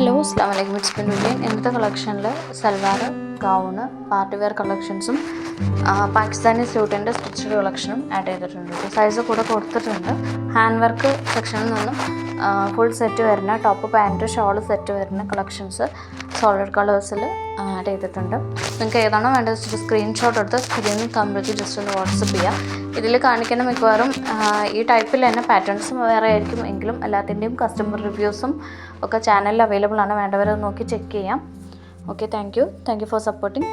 Hello അസ്ലാം വലൈക്കും it's been വില്യൻ ഇന്നത്തെ കളക്ഷനിൽ സൽവാർ ഗൗണ് പാർട്ടി വെയർ കളക്ഷൻസും പാകിസ്ഥാനി സ്യൂട്ടിന്റെ സ്റ്റിച്ച് കളക്ഷനും ആഡ് ചെയ്തിട്ടുണ്ട്. സൈസ് കൂടെ കൊടുത്തിട്ടുണ്ട്. ഹാൻഡ് വർക്ക് സെക്ഷനിൽ നിന്നും ഫുൾ സെറ്റ് വരുന്ന ടോപ്പ് പാന്റ് ഷോൾ സെറ്റ് വരുന്ന കളക്ഷൻസ് സോളിഡ് കളേഴ്സിൽ ആഡ് ചെയ്തിട്ടുണ്ട്. നിങ്ങൾക്ക് ഏതാണോ വേണ്ടത് വെച്ചാൽ സ്ക്രീൻഷോട്ട് എടുത്ത് സ്ക്രീനിൽ കമ്പ്ലീറ്റ് ജസ്റ്റ് ഒന്ന് വാട്സപ്പ് ചെയ്യുക ഇതിൽ കാണിക്കുന്ന മിക്കവാറും ഈ ടൈപ്പിൽ തന്നെ പാറ്റേൺസും വേറെ ആയിരിക്കും. എങ്കിലും എല്ലാത്തിന്റെയും കസ്റ്റമർ റിവ്യൂസും ഒക്കെ ചാനലിൽ അവൈലബിൾ ആണ്. വേണ്ടവരത് നോക്കി ചെക്ക് ചെയ്യാം. Okay thank you thank you for supporting